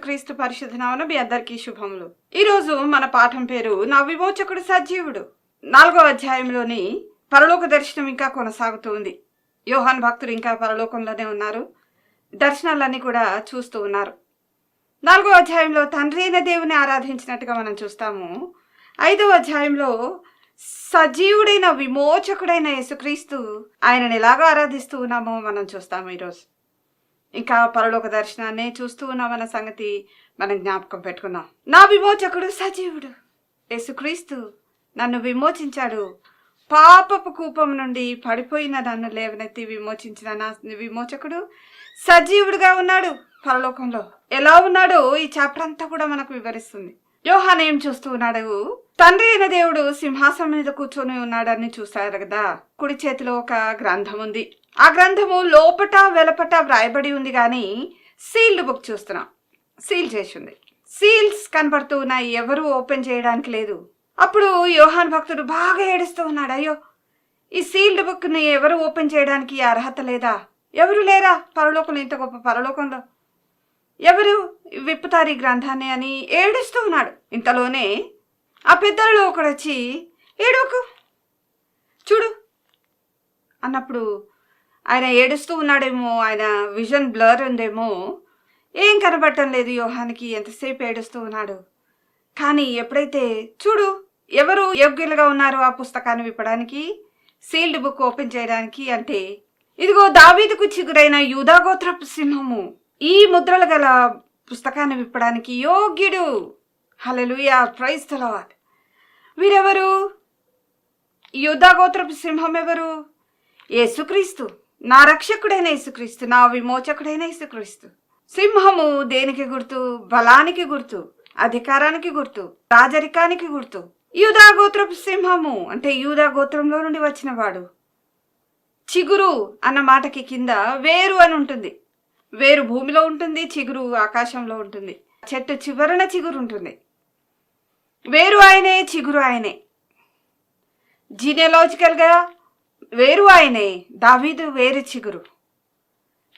యేసుక్రీస్తు పరిశుద్ధ నామన మీ అందరికీ శుభములు. ఈరోజు మన పాఠం పేరు నా విమోచకుడు సజీవుడు. నాలుగో అధ్యాయంలోని పరలోక దర్శనం ఇంకా కొనసాగుతూ ఉంది. యోహాన్ భక్తులు ఇంకా పరలోకంలోనే ఉన్నారు. దర్శనాలన్నీ కూడా చూస్తూ ఉన్నారు. నాలుగో అధ్యాయంలో తండ్రి అయిన దేవుని ఆరాధించినట్టుగా మనం చూస్తాము. ఐదో అధ్యాయంలో సజీవుడైన విమోచకుడైన యేసుక్రీస్తు ఆయనను ఎలాగో ఆరాధిస్తూ ఉన్నామో మనం చూస్తాము ఈరోజు. ఇంకా పరలోక దర్శనాన్ని చూస్తూ ఉన్నామన్న సంగతి మనం జ్ఞాపకం పెట్టుకున్నాం. నా విమోచకుడు సజీవుడు. యేసుక్రీస్తు నన్ను విమోచించాడు. పాపపు కూపం నుండి పడిపోయిన నన్ను లేవనెత్తి విమోచించిన నా విమోచకుడు సజీవుడుగా ఉన్నాడు పరలోకంలో. ఎలా ఉన్నాడో ఈ చాప్టర్ అంతా కూడా మనకు వివరిస్తుంది. యోహాన్ ఏం చూస్తూ ఉన్నాడు? తండ్రి అయిన దేవుడు సింహాసనం మీద కూర్చొని ఉన్నాడని చూశారు కదా. కుడి చేతిలో ఒక గ్రంథం ఉంది. ఆ గ్రంథము లోపట వెలపట వ్రాయబడి ఉంది కానీ సీల్డ్ బుక్ చూస్తున్నాం. సీల్ చేసి ఉంది సీల్స్ కనపడుతూ ఉన్నాయి. ఎవరు ఓపెన్ చేయడానికి లేదు. అప్పుడు యోహాన్ భక్తుడు బాగా ఏడుస్తూ ఉన్నాడు. అయ్యో ఈ సీల్డ్ బుక్ని ఎవరు ఓపెన్ చేయడానికి అర్హత లేదా? ఎవరు లేరా? పరలోకంలో ఇంత గొప్ప పరలోకంలో. ఎవరు విప్పుతారు ఈ గ్రంథాన్ని అని ఏడుస్తూ ఉన్నాడు. ఇంతలోనే ఆ పెద్దలలో ఒకడు వచ్చి ఏడవకు? చూడు. అన్నప్పుడు ఆయన ఏడుస్తూ ఉన్నాడేమో ఆయన విజన్ బ్లర్ ఉందేమో. ఏం కనబడటం లేదు యోహానికి ఎంతసేపు ఏడుస్తూ ఉన్నాడు. కానీ ఎప్పుడైతే చూడు ఎవరు యోగ్యులుగా ఉన్నారు ఆ పుస్తకాన్ని విప్పడానికి సీల్డ్ బుక్ ఓపెన్ చేయడానికి అంటే ఇదిగో దావీదుకు చిగురైన యూదాగోత్రపు సింహము ఈ ముద్రలు గల పుస్తకాన్ని విప్పడానికి యోగ్యుడు. హలలుయా ప్రైజ్ తలవాట్ వీరెవరు? యూధాగోత్రపు సింహం ఎవరు? యేసుక్రీస్తు. నా రక్షకుడైన యేసుక్రీస్తు నా విమోచకుడైన యేసుక్రీస్తు. సింహము దేనికి గుర్తు? బలానికి గుర్తు అధికారానికి గుర్తు రాజరికానికి గుర్తు. యూదా గోత్రపు సింహము అంటే యూదా గోత్రంలో నుండి వచ్చినవాడు. చిగురు అన్న మాటకి కింద వేరు అని ఉంటుంది. వేరు భూమిలో ఉంటుంది చిగురు ఆకాశంలో ఉంటుంది. చెట్టు చివరన చిగురు ఉంటుంది. వేరు ఆయనే చిగురు ఆయనే. జీనియలాజికల్గా వేరు ఆయనే దావీదు వేరు చిగురు.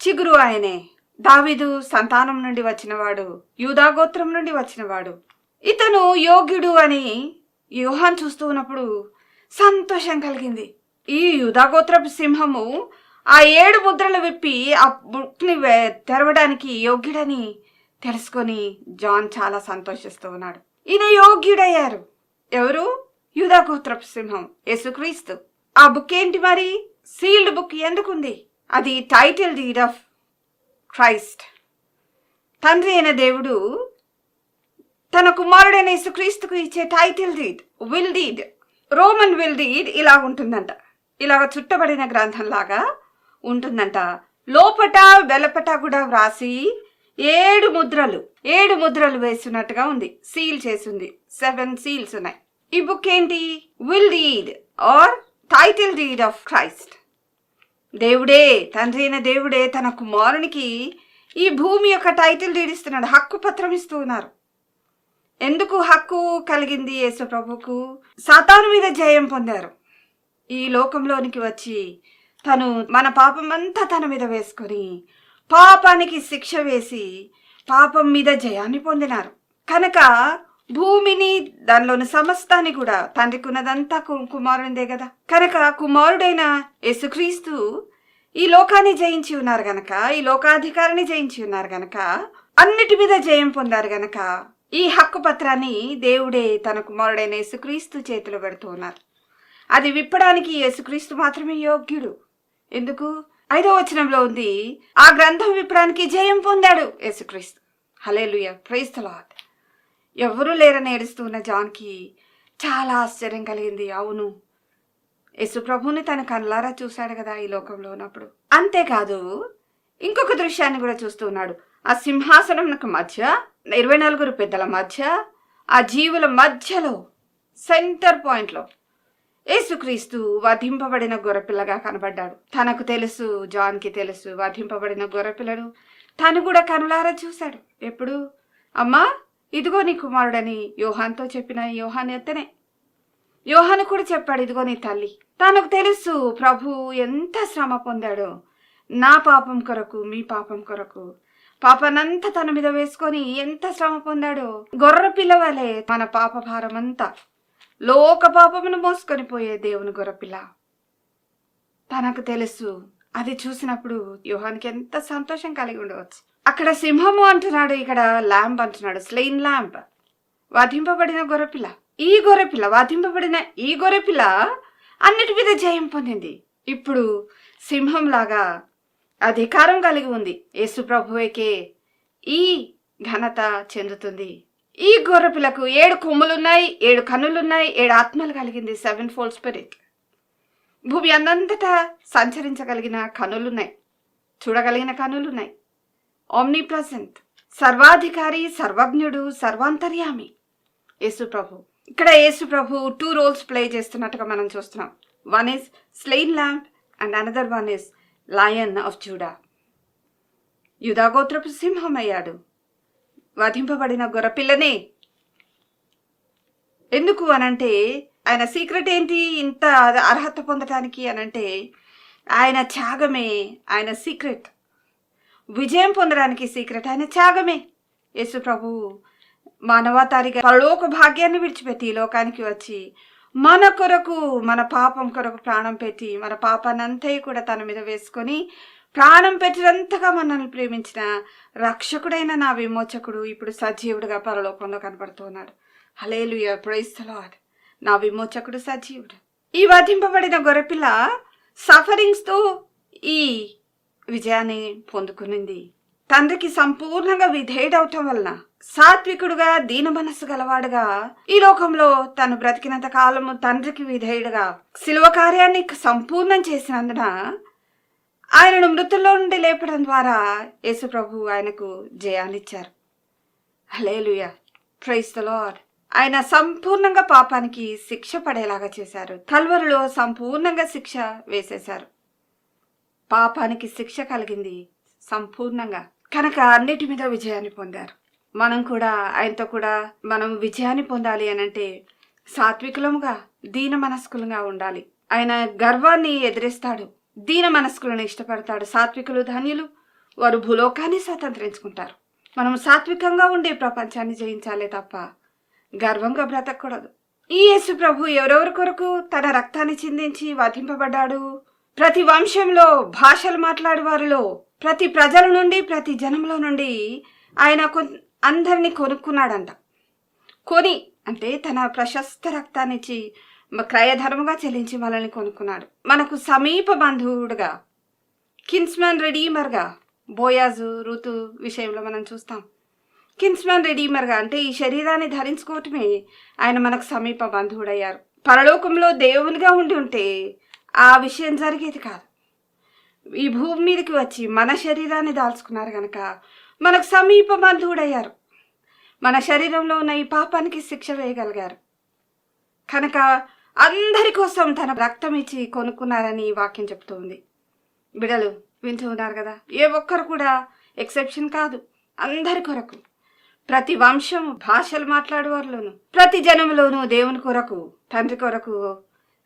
చిగురు ఆయనే దావీదు సంతానం నుండి వచ్చినవాడు యూదాగోత్రం నుండి వచ్చినవాడు. ఇతను యోగ్యుడు అని యోహాన్ చూస్తూ ఉన్నప్పుడు సంతోషం కలిగింది. ఈ యూదాగోత్రపు సింహము ఆ ఏడు ముద్రలు విప్పి ఆ బుక్ని తెరవడానికి యోగ్యుడని తెలుసుకొని జాన్ చాలా సంతోషిస్తూ ఉన్నాడు. ఈయన యోగ్యుడయ్యారు. ఎవరు? యూదాగోత్రపు సింహం యేసుక్రీస్తు. ఆ బుక్ ఏంటి మరి? సీల్డ్ బుక్ ఎందుకుంది? అది టైటిల్ డీడ్ ఆఫ్ క్రైస్ట్ తండ్రి అయిన దేవుడు తన కుమారుడైన యేసుక్రీస్తుకు ఇచ్చే title deed will deed Roman will deed ఇలా ఉంటుందంట. ఇలాగ చుట్టబడిన గ్రంథంలాగా ఉంటుందంట. లోపట వెలపట కూడా వ్రాసి ఏడు ముద్రలు ఏడు ముద్రలు వేస్తున్నట్టుగా ఉంది. సీల్ చేసింది. సెవెన్ సీల్స్ ఉన్నాయి. ఈ బుక్ ఏంటి? Will deed or title deed of Christ దేవుడే తండ్రి అయిన దేవుడే తన కుమారునికి ఈ భూమి యొక్క టైటిల్ డీడ్ ఇస్తున్నాడు. హక్కు పత్రం ఇస్తూ ఉన్నారు. ఎందుకు హక్కు కలిగింది యేసు ప్రభుకు సాతాను మీద జయం పొందారు. ఈ లోకంలోనికి వచ్చి తను మన పాపం అంతా తన మీద వేసుకొని పాపానికి శిక్ష వేసి పాపం మీద జయాన్ని పొందినారు. కనుక భూమిని దానిలోని సమస్తాన్ని కూడా తండ్రికి ఉన్నదంతా కు- కుమారునిదే కదా కనుక కుమారుడైన యేసుక్రీస్తు ఈ లోకాన్ని జయించి ఉన్నారు గనక ఈ లోకాధికారిని జయించి ఉన్నారు గనక అన్నిటి మీద జయం పొందారు గనక ఈ హక్కు పత్రాన్ని దేవుడే తన కుమారుడైన యేసుక్రీస్తు చేతిలో పెడుతూ ఉన్నారు. అది విప్పడానికి యేసుక్రీస్తు మాత్రమే యోగ్యుడు. ఎందుకు? ఐదో వచనంలో ఉంది ఆ గ్రంథం విప్పడానికి జయం పొందాడు యేసుక్రీస్తు. Hallelujah praise the Lord. ఎవరూ లేరని ఏడుస్తున్న జాన్కి చాలా ఆశ్చర్యం కలిగింది. అవును యశుప్రభుని తన కళ్ళారా చూశాడు కదా ఈ లోకంలో ఉన్నప్పుడు. అంతేకాదు ఇంకొక దృశ్యాన్ని కూడా చూస్తూ ఉన్నాడు. ఆ సింహాసనంకు మధ్య ఇరవై నలుగురు పెద్దల మధ్య ఆ జీవుల మధ్యలో సెంటర్ పాయింట్లో యేసుక్రీస్తు వధింపబడిన గొర్రెపిల్లగా కనబడ్డాడు. తనకు తెలుసు జాన్కి తెలుసు వధింపబడిన గొర్రెపిల్లను తను కూడా కనులారా చూశాడు. ఎప్పుడు? అమ్మా ఇదిగో నీ కుమారుడని యోహాన్తో చెప్పిన యోహాన్ ఎత్తనే. యోహాను కూడా చెప్పాడు ఇదిగో నీ తల్లి. తనకు తెలుసు ప్రభు ఎంత శ్రమ పొందాడో. నా పాపం కొరకు మీ పాపం కొరకు. పాపనంతా తన మీద వేసుకొని ఎంత శ్రమ పొందాడో. గొర్రె పిల్లవలే మన పాప భారమంతా. లోక పాపమును మోసుకొని పోయే దేవుని గొర్రపిల్ల. తనకు తెలుసు అది చూసినప్పుడు యోహానికి ఎంత సంతోషం కలిగి ఉండవచ్చు. అక్కడ సింహము అంటున్నాడు ఇక్కడ ల్యాంప్ అంటున్నాడు స్లెయిన్ ల్యాంప్ వధింపబడిన గొర్రెపిల్ల ఈ గొర్రెపిల్ల వధింపబడిన ఈ గొర్రెపిల్ల అన్నిటి మీద జయం పొందింది. ఇప్పుడు సింహంలాగా అధికారం కలిగి ఉంది. యేసు ప్రభువేకే ఈ ఘనత చెందుతుంది. ఈ గొర్రెపిల్లకు ఏడు కొమ్ములున్నాయి ఏడు కన్నులున్నాయి ఏడు ఆత్మలు కలిగింది సెవెన్ ఫోల్ స్పిరిట్. భూమి అన్నంతటా సంచరించగలిగిన కనులున్నాయి చూడగలిగిన కనులున్నాయి ఓమ్నీ ప్రజెంట్ సర్వాధికారి సర్వజ్ఞుడు సర్వాంతర్యామి యేసు ప్రభు ఇక్కడ యేసు ప్రభు టూ రోల్స్ ప్లే చేస్తున్నట్టుగా మనం చూస్తున్నాం one is slain lamb and another one is lion of Judah యుధాగోత్రపు సింహం అయ్యాడు వధింపబడిన గొర్రపిల్లనే ఎందుకు అనంటే ఆయన సీక్రెట్ ఏంటి ఇంత అర్హత పొందటానికి అనంటే ఆయన త్యాగమే ఆయన సీక్రెట్ విజయం పొందడానికి సీక్రెట్ ఆయన త్యాగమే. యేసు ప్రభు మానవతారిగా పరలోక భాగ్యాన్ని విడిచిపెట్టి ఈ లోకానికి వచ్చి మన కొరకు మన పాపం కొరకు ప్రాణం పెట్టి మన పాపానంతయు కూడా తన మీద వేసుకొని ప్రాణం పెట్టినంతగా మనల్ని ప్రేమించిన రక్షకుడైన నా విమోచకుడు ఇప్పుడు సజీవుడుగా పరలోకంలో కనబడుతున్నాడు. హలేలు ప్రైస్తలాడ్ నా విమోచకుడు సజీవుడు. ఈ వధింపబడిన గొర్రెపిల్ల సఫరింగ్స్తో ఈ విజయాన్ని పొందుకునింది. తండ్రికి సంపూర్ణంగా విధేయుడవటం వలన సాత్వికుడుగా దీన మనస్సు గలవాడుగా ఈ లోకంలో తను బ్రతికినంత కాలము తండ్రికి విధేయుడుగా శిలువ కార్యాన్ని సంపూర్ణం చేసినందున ఆయనను మృతుల్లో నుండి లేపడం ద్వారా యేసు ప్రభు ఆయనకు జయాన్నిచ్చారు. Hallelujah praise the Lord. ఆయన సంపూర్ణంగా పాపానికి శిక్ష పడేలాగా చేశారు. కల్వరులో సంపూర్ణంగా శిక్ష వేసేశారు. పాపానికి శిక్ష కలిగింది సంపూర్ణంగా. కనుక అన్నిటి మీద విజయాన్ని పొందారు. మనం కూడా ఆయనతో కూడా మనం విజయాన్ని పొందాలి అని అంటే సాత్వికులముగా దీన మనస్కులుగా ఉండాలి. ఆయన గర్వాన్ని ఎదిరిస్తాడు. దీన మనస్కులను ఇష్టపడతాడు. సాత్వికులు ధన్యులు వారు భూలోకాన్ని స్వతంత్రించుకుంటారు. మనం సాత్వికంగా ఉండే ప్రపంచాన్ని జయించాలే తప్ప గర్వంగా బ్రతకూడదు. ఈ యేసు ప్రభు ఎవరెవరి కొరకు తన రక్తాన్ని చిందించి వధింపబడ్డాడు? ప్రతి వంశంలో భాషలు మాట్లాడే వారిలో ప్రతి ప్రజల నుండి ప్రతి జనంలో నుండి ఆయన కొన్- అందరినీ కొనుక్కున్నాడంట. కొని అంటే తన ప్రశస్త రక్తాన్నిచ్చి క్రయధర్మగా చెల్లించి మనల్ని కొనుక్కున్నాడు. మనకు సమీప బంధువుడుగా కిన్స్మన్ రెడీమర్గా బోయాజు ఋతు విషయంలో మనం చూస్తాం. కిన్స్మన్ రెడీమర్గా అంటే ఈ శరీరాన్ని ధరించుకోవటమే ఆయన మనకు సమీప బంధువుడయ్యారు. పరలోకంలో దేవునిగా ఉండి ఉంటే ఆ విషయం జరిగేది కాదు. ఈ భూమి మీదకి వచ్చి మన శరీరాన్ని దాల్చుకున్నారు కనుక మనకు సమీప బంధువుడయ్యారు. మన శరీరంలో ఉన్న ఈ పాపానికి శిక్ష వేయగలిగారు. కనుక అందరి కోసం తన రక్తం ఇచ్చి కొనుక్కున్నారని ఈ వాక్యం చెప్తుంది. బిడలు వింటూ ఉన్నారు కదా? ఏ ఒక్కరు కూడా ఎక్సెప్షన్ కాదు. అందరి కొరకు ప్రతి వంశం భాషలు మాట్లాడేవారిలోను ప్రతి జనంలోనూ దేవుని కొరకు తండ్రి కొరకు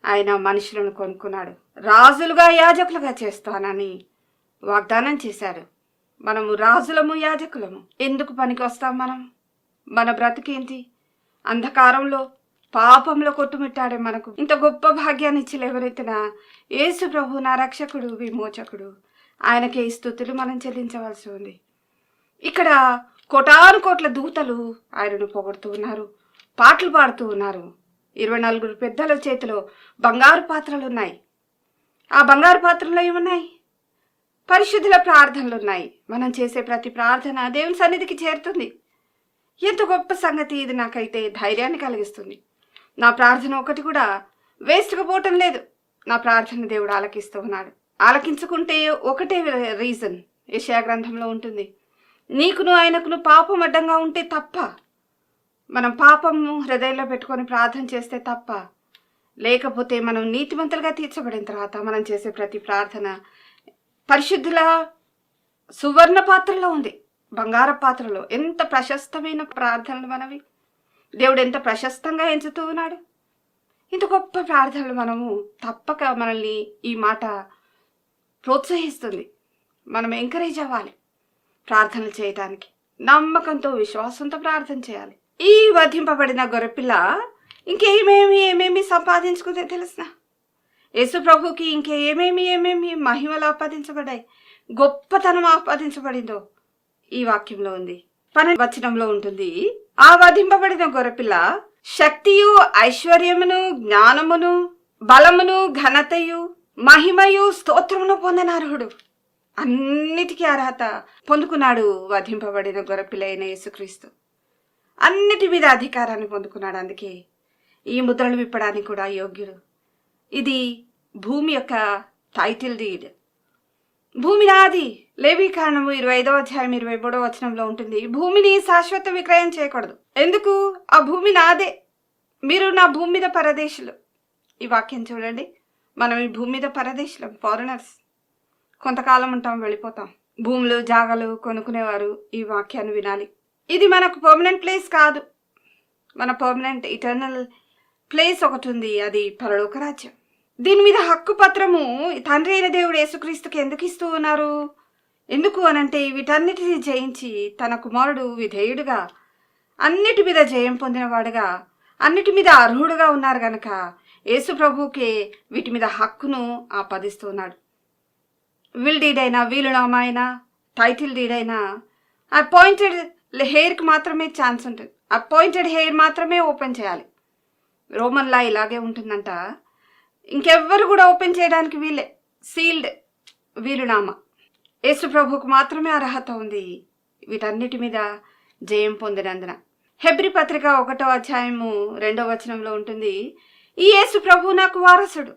ఆయన మనుషులను కొనుక్కున్నాడు. రాజులుగా యాజకులుగా చేస్తానని వాగ్దానం చేశారు. మనము రాజులము యాజకులము. ఎందుకు పనికి వస్తాం మనం మన బ్రతికేంటి అంధకారంలో పాపంలో కొట్టుమిట్టాడే మనకు ఇంత గొప్ప భాగ్యాన్ని ఇచ్చి ఎవరైతేనా? యేసు ప్రభు నా రక్షకుడు విమోచకుడు. ఆయనకే ఈ స్థుతులు మనం చెల్లించవలసి ఉంది. ఇక్కడ కోటాను కోట్ల దూతలు ఆయనను పొగడుతూ ఉన్నారు పాటలు పాడుతూ ఉన్నారు. ఇరవై నలుగురు పెద్దల చేతిలో బంగారు పాత్రలు ఉన్నాయి ఆ బంగారు పాత్రలో ఏమున్నాయి? పరిశుద్ధుల ప్రార్థనలు ఉన్నాయి మనం చేసే ప్రతి ప్రార్థన దేవుని సన్నిధికి చేరుతుంది. ఎంత గొప్ప సంగతి ఇది నాకైతే ధైర్యాన్ని కలిగిస్తుంది. నా ప్రార్థన ఒకటి కూడా వేస్ట్గా పోవటం లేదు. నా ప్రార్థన దేవుడు ఆలకిస్తూ ఉన్నాడు. ఆలకించుకుంటే ఒకటే రీజన్. యెషయా గ్రంథంలో ఉంటుంది. నీకును ఆయనకును పాపం అడ్డంగా ఉంటే తప్ప మనం పాపము హృదయంలో పెట్టుకొని ప్రార్థన చేస్తే తప్ప లేకపోతే మనం నీతిమంతులుగా తీర్చబడిన తర్వాత మనం చేసే ప్రతి ప్రార్థన పరిశుద్ధుల సువర్ణ పాత్రలో ఉంది. బంగార పాత్రలో. ఎంత ప్రశస్తమైన ప్రార్థనలు మనవి. దేవుడు ఎంత ప్రశస్తంగా ఎంచుతూ ఉన్నాడు. ఇంత గొప్ప ప్రార్థనలు మనము తప్పక మనల్ని ఈ మాట ప్రోత్సహిస్తుంది. మనం ఎంకరేజ్ అవ్వాలి ప్రార్థనలు చేయటానికి. నమ్మకంతో విశ్వాసంతో ప్రార్థన చేయాలి. ఈ వధింపబడిన గొర్రెపిల్ల ఇంకేమేమి ఏమేమి సంపాదించుకుందే తెలుసిన? యేసు ప్రభుకి ఇంకేమేమి ఏమేమి మహిమలు ఆపాదించబడ్డాయి? గొప్పతనం ఆపాదించబడిందో ఈ వాక్యంలో ఉంది. పని వచనంలో ఉంటుంది ఆ వధింపబడిన గొర్రెపిల్ల శక్తియు ఐశ్వర్యమును జ్ఞానమును బలమును ఘనతయు మహిమయు స్తోత్రమును పొందిన అర్హుడు. అన్నిటికీ అర్హత పొందుకున్నాడు వధింపబడిన గొర్రెపిల్ల అయిన యేసుక్రీస్తు. అన్నిటి మీద అధికారాన్ని పొందుకున్నాడు అందుకే ఈ ముద్రలు విప్పడానికి కూడా యోగ్యుడు. ఇది భూమి యొక్క టైటిల్ డీడ్ భూమి నాది. లేవి కారణము ఇరవై ఐదవ అధ్యాయం ఇరవై మూడో వచనంలో ఉంటుంది. భూమిని శాశ్వత విక్రయం చేయకూడదు. ఎందుకు? ఆ భూమి నాదే. మీరు నా భూమి మీద పరదేశులు. ఈ వాక్యం చూడండి. మనం ఈ భూమి మీద పరదేశులం ఫారినర్స్ కొంతకాలం ఉంటాం వెళ్ళిపోతాం. భూములు జాగలు కొనుక్కునేవారు ఈ వాక్యాన్ని వినాలి. ఇది మనకు పర్మనెంట్ ప్లేస్ కాదు. మన పర్మనెంట్ ఇటర్నల్ ప్లేస్ ఒకటి ఉంది. అది పరలోక రాజ్యం. దీని మీద హక్కు పత్రము తండ్రి అయిన దేవుడు యేసుక్రీస్తుకి ఎందుకు ఇస్తూ ఉన్నారు? ఎందుకు అనంటే వీటన్నిటిని జయించి తన కుమారుడు విధేయుడుగా అన్నిటి మీద జయం పొందినవాడుగా అన్నిటి మీద అర్హుడుగా ఉన్నారు గనక యేసు ప్రభుకే వీటి మీద హక్కును ఆపాదిస్తున్నాడు. విల్ డీడ్ అయినా వీలునామా అయినా టైటిల్ డీడ్ అయినా అపాయింటెడ్ హెయిర్కి మాత్రమే ఛాన్స్ ఉంటుంది. అపాయింటెడ్ హెయిర్ మాత్రమే ఓపెన్ చేయాలి. రోమన్లా ఇలాగే ఉంటుందంట. ఇంకెవ్వరు కూడా ఓపెన్ చేయడానికి వీలే. సీల్డ్ వీలునామా. యేసు ప్రభుకు మాత్రమే అర్హత ఉంది. వీటన్నిటి మీద జయం పొందినందున. హెబ్రి పత్రిక ఒకటో అధ్యాయము రెండో వచనంలో ఉంటుంది ఈ యేసు ప్రభు నాకు వారసుడు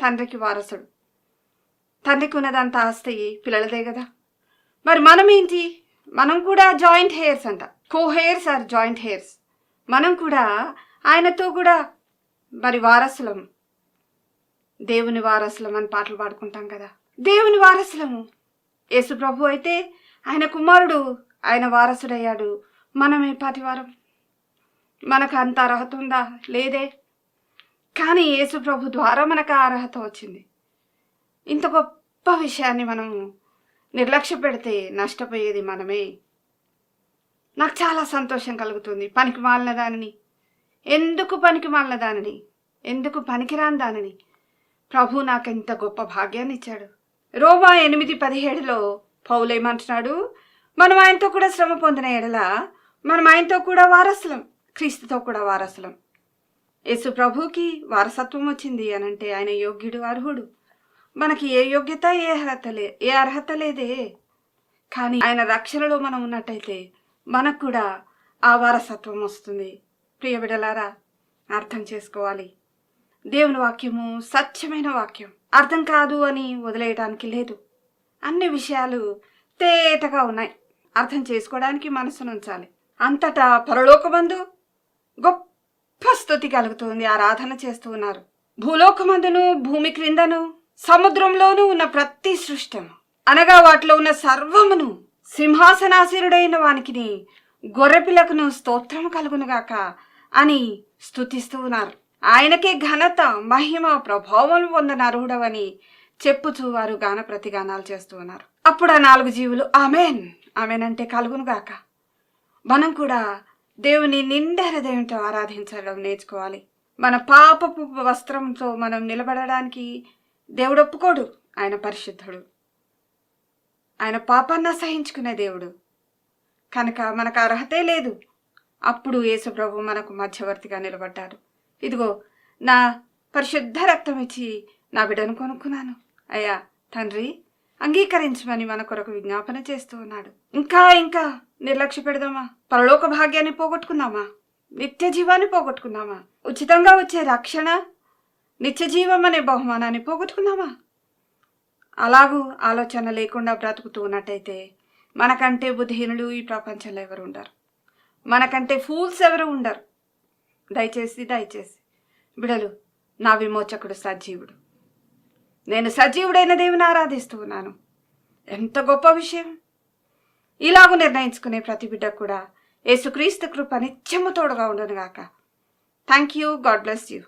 తండ్రికి వారసుడు. తండ్రికి ఉన్నదంత ఆస్తి పిల్లలదే కదా. మరి మనం ఏంటి మనం కూడా జాయింట్ హెయిర్స్ అంట. Co heirs are joint heirs మనం కూడా ఆయనతో కూడా మరి వారసులం. దేవుని వారసులం అని పాటలు పాడుకుంటాం కదా. దేవుని వారసులము. యేసు ప్రభు అయితే ఆయన కుమారుడు ఆయన వారసుడయ్యాడు. మనమే పాటివారం మనకు అంత అర్హత ఉందా? లేదే. కానీ యేసు ప్రభు ద్వారా మనకు ఆ అర్హత వచ్చింది. ఇంత గొప్ప విషయాన్ని మనం నిర్లక్ష్య పెడితే నష్టపోయేది మనమే. నాకు చాలా సంతోషం కలుగుతుంది పనికి మాలిన దానిని. ఎందుకు పనికి మాలిన దానిని? ఎందుకు పనికిరాని దానిని? ప్రభు నాకు ఎంత గొప్ప భాగ్యాన్ని ఇచ్చాడు. రోమా ఎనిమిది పదిహేడులో పౌలేమంటున్నాడు మనం ఆయనతో కూడా శ్రమ పొందిన ఎడల మనం ఆయనతో కూడా వారసులం క్రీస్తుతో కూడా వారసులం. యేసు ప్రభుకి వారసత్వం వచ్చింది అనంటే ఆయన యోగ్యుడు అర్హుడు. మనకి ఏ యోగ్యత ఏ అర్హత లే ఏ అర్హత లేదే. కానీ ఆయన రక్షణలో మనం ఉన్నట్టయితే మనకు కూడా ఆ వారసత్వం వస్తుంది. ప్రియ బిడలారా అర్థం చేసుకోవాలి. దేవుని వాక్యము సత్యమైన వాక్యం. అర్థం కాదు అని వదిలేయడానికి లేదు. అన్ని విషయాలు తేటగా ఉన్నాయి. అర్థం చేసుకోవడానికి మనసును ఉంచాలి. అంతటా పరలోకమందు గొప్ప స్థుతి కలుగుతుంది. ఆరాధన చేస్తూ ఉన్నారు. భూలోకమందును భూమి క్రిందను సముద్రంలోనూ ఉన్న ప్రతి సృష్టము అనగా వాటిలో ఉన్న సర్వమును సింహాసనాశీరుడైన వానికిని గొర్రెపిలకును స్తోత్రము కలుగునుగాక అని స్తుతిస్తూ ఉన్నారు. ఆయనకే ఘనత మహిమ ప్రభావం పొందిన అర్హుడవని చెప్పుచూ వారు గాన ప్రతిగానాలు చేస్తూ ఉన్నారు. అప్పుడు ఆ నాలుగు జీవులు ఆమెన్ ఆమెన్ అంటే కలుగునుగాక. మనం కూడా దేవుని నిండా హృదయంతో ఆరాధించడం నేర్చుకోవాలి. మన పాపపు వస్త్రంతో మనం నిలబడడానికి దేవుడు ఒప్పుకోడు. ఆయన పరిశుద్ధుడు. ఆయన పాపాన్ని అసహించుకునే దేవుడు. కనుక మనకు అర్హతే లేదు. అప్పుడు యేసుప్రభు మనకు మధ్యవర్తిగా నిలబడ్డారు ఇదిగో నా పరిశుద్ధ రక్తం ఇచ్చి నా బిడ్డను కొనుక్కున్నాను. అయ్యా తండ్రి అంగీకరించమని మన కొరకు విజ్ఞాపన చేస్తూ ఉన్నాడు. ఇంకా ఇంకా నిర్లక్ష్య పెడదామా? పరలోక భాగ్యాన్ని పోగొట్టుకుందామా నిత్య జీవాన్ని పోగొట్టుకుందామా ఉచితంగా వచ్చే రక్షణ నిత్యజీవం అనే బహుమానాన్ని పోగొట్టుకున్నామా అలాగూ ఆలోచన లేకుండా బ్రతుకుతూ ఉన్నట్టయితే మనకంటే బుద్ధిహీనులు ఈ ప్రపంచంలో ఎవరు ఉండరు. మనకంటే ఫూల్స్ ఎవరు ఉండరు. దయచేసి దయచేసి. బిడలు నా విమోచకుడు సజీవుడు. నేను సజీవుడైన దేవుని ఆరాధిస్తూ ఉన్నాను. ఎంత గొప్ప విషయం. ఇలాగూ నిర్ణయించుకునే ప్రతి బిడ్డ కూడా యేసుక్రీస్తు కృప నిత్యము తోడుగా ఉండనుగాక. Thank you God bless you